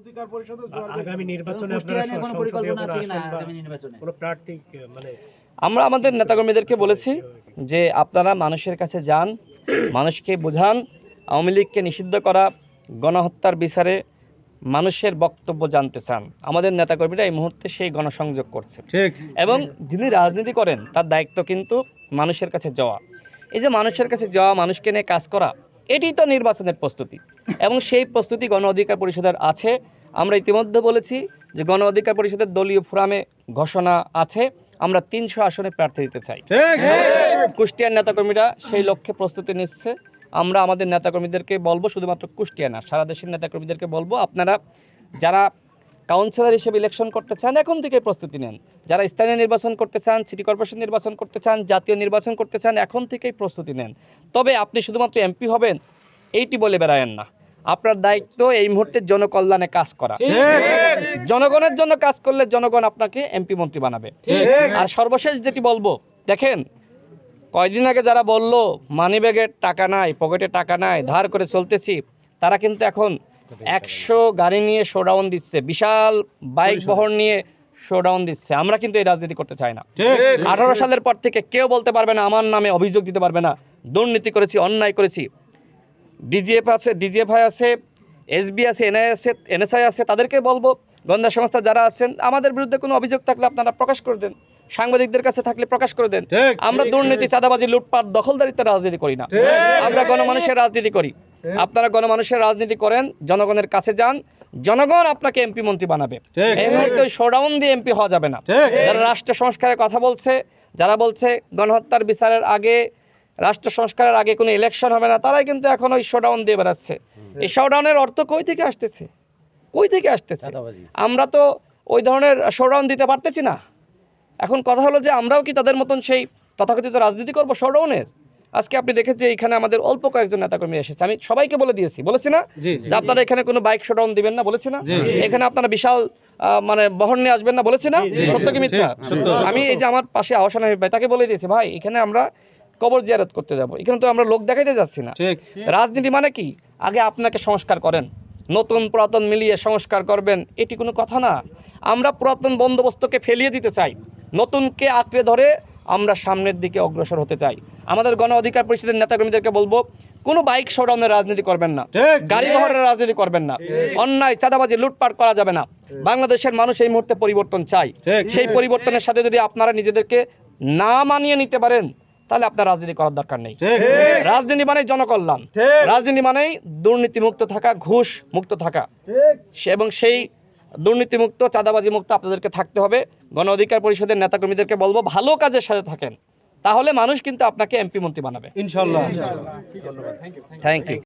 অধিকার পরিষদে আগামী নির্বাচনে আপনারা কোনো পরিকল্পনা আছে কিনা আগামী নির্বাচনে? কোনো প্রার্থী মানে আমরা আমাদের নেতাকর্মীদেরকে বলেছি যে আপনারা মানুষের কাছে যান মানুষকে বোঝান আওয়ামী লীগকে নিষিদ্ধ করা গণহত্যার বিচারে মানুষের বক্তব্য জানতে চান। আমাদের নেতাকর্মীরা এই মুহূর্তে সেই গণসংযোগ করছে। ঠিক। এবং যিনি রাজনীতি করেন তার দায়িত্ব কিন্তু মানুষের কাছে যাওয়া। এই যে মানুষের কাছে যাওয়া মানুষকে নিয়ে কাজ করা এটি তো নির্বাচনের প্রস্তুতি। এবং সেই প্রস্তুতি গণ অধিকার পরিষদের আছে। আমরা ইতিমধ্যে বলেছি যে গণ অধিকার পরিষদের দলীয় ফোরামে ঘোষণা আছে। আমরা তিনশো আসনে প্রার্থী দিতে চাই। কুষ্টিয়ার নেতাকর্মীরা সেই লক্ষ্যে প্রস্তুতি নিচ্ছে। আমরা আমাদের নেতাকর্মীদেরকে বলব শুধুমাত্র কুষ্টিয়া না সারা দেশের নেতাকর্মীদেরকে বলব আপনারা যারা কাউন্সিলর হিসেবে ইলেকশন করতে চান এখন থেকে প্রস্তুতি নেন। যারা স্থানীয় নির্বাচন করতে চান সিটি কর্পোরেশন নির্বাচন করতে চান জাতীয় নির্বাচন করতে চান এখন থেকেই প্রস্তুতি নেন। তবে আপনি শুধুমাত্র এমপি হবেন এইটি বলে বেড়ায়েন না। আপনার দায়িত্ব এই মুহূর্তে জনকল্যাণে কাজ করা। জনগণের জন্য কাজ করলে জনগণ আপনাকে এমপি মন্ত্রী বানাবে। আর সর্বশেষ যেটি বলব দেখেন কয়দিন আগে যারা বলল মানি ব্যাগের টাকা নাই পকেটে টাকা নাই ধার করে চলতেছি তারা কিন্তু এখন একশো গাড়ি নিয়ে শোডাউন দিচ্ছে বিশাল বাইক বহর নিয়ে শোডাউন দিচ্ছে। আমরা কিন্তু এই রাজনীতি করতে চাই না। আঠারো সালের পর থেকে কেউ বলতে পারবে না আমার নামে অভিযোগ দিতে পারবে না। দুর্নীতি করেছি অন্যায় করেছি। ডিজিএফ আছে ডিজিএফআই আছে এসবি আছে এনআই আছে এনএসআই আছে তাদেরকে বলব গোয়েন্দা সংস্থা যারা আছেন আমাদের বিরুদ্ধে কোনো অভিযোগ থাকলে আপনারা প্রকাশ করে দেন। সাংবাদিকদের কাছে থাকলে প্রকাশ করে দেন। আমরা দুর্নীতি চাঁদাবাজি লুটপাট দখলদারিত্বের রাজনীতি করি না। আমরা গণমানুষের রাজনীতি করি। আপনারা গণমানুষের রাজনীতি করেন জনগণের কাছে যান জনগণ আপনাকে এমপি মন্ত্রী বানাবে। এই মুহূর্তে শোডাউন দিয়ে এমপি হওয়া যাবে না। যারা রাষ্ট্র সংস্কারের কথা বলছে যারা বলছে গণহত্যার বিচারের আগে রাষ্ট্র সংস্কারের আগে কোনো ইলেকশন হবে না তারাই কিন্তু এখন ওই শোডাউন দিয়ে বেড়াচ্ছে। এই শোডাউনের অর্থ কই থেকে আসতেছে? কই থেকে আসতেছে? আমরা তো ওই ধরনের শোডাউন দিতে পারতেছি না। এখন কথা হলো যে আমরাও কি তাদের মতন সেই তথাকথিত রাজনীতি করব শোডাউনের আজকে আপনি দেখেছেন এখানে আমাদের অল্প কয়েকজন নেতাকর্মী এসেছে। আমি সবাইকে বলে দিয়েছি। বলেছি না? যে আপনারা এখানে কোনো বাইক শোডাউন দিবেন না বলেছি না? এখানে আপনারা বিশাল মানে বহন নিয়ে আসবেন না বলেছি না? সত্য কি মিথ্যা? আমি এই যে আমার পাশে আহসান ভাই তাকে বলে দিয়েছি ভাই এখানে আমরা কবর জিয়ারত করতে যাব। এখানে তো আমরা লোক দেখাইতে যাচ্ছি না। রাজনীতি মানে কি? আগে আপনাকে সংস্কার করেন। নতুন পুরাতন মিলিয়ে সংস্কার করবেন। এটি কোনো কথা না। আমরা পুরাতন বন্দোবস্তকে ফেলিয়ে দিতে চাই। নতুনকে আঁকড়ে ধরে আমরা সামনের দিকে অগ্রসর হতে চাই। আমাদের গণ অধিকার পরিষদের নেতাকর্মীদেরকে বলব কোনো বাইক শোডাউনের রাজনীতি করবেন না। গাড়ি বহরের রাজনীতি করবেন না। অন্যায় চাঁদাবাজি লুটপাট করা যাবে না। বাংলাদেশের মানুষ এই মুহূর্তে পরিবর্তন চাই সেই পরিবর্তনের সাথে যদি আপনারা নিজেদেরকে না মানিয়ে নিতে পারেন তাহলে আপনার রাজনীতি করার দরকার নেই। রাজনীতি মানে জনকল্যাণ। রাজনীতি মানেই দুর্নীতি মুক্ত থাকা ঘুষ মুক্ত থাকা। এবং সেই দুর্নীতি মুক্ত চাঁদাবাজি মুক্ত আপনাদেরকে থাকতে হবে। গণ অধিকার পরিষদের নেতাকর্মীদেরকে বলব ভালো কাজের সাথে থাকেন। তাহলে মানুষ কিন্তু আপনাকে এমপি মন্ত্রী বানাবে। ইনশাল্লাহ। Thank you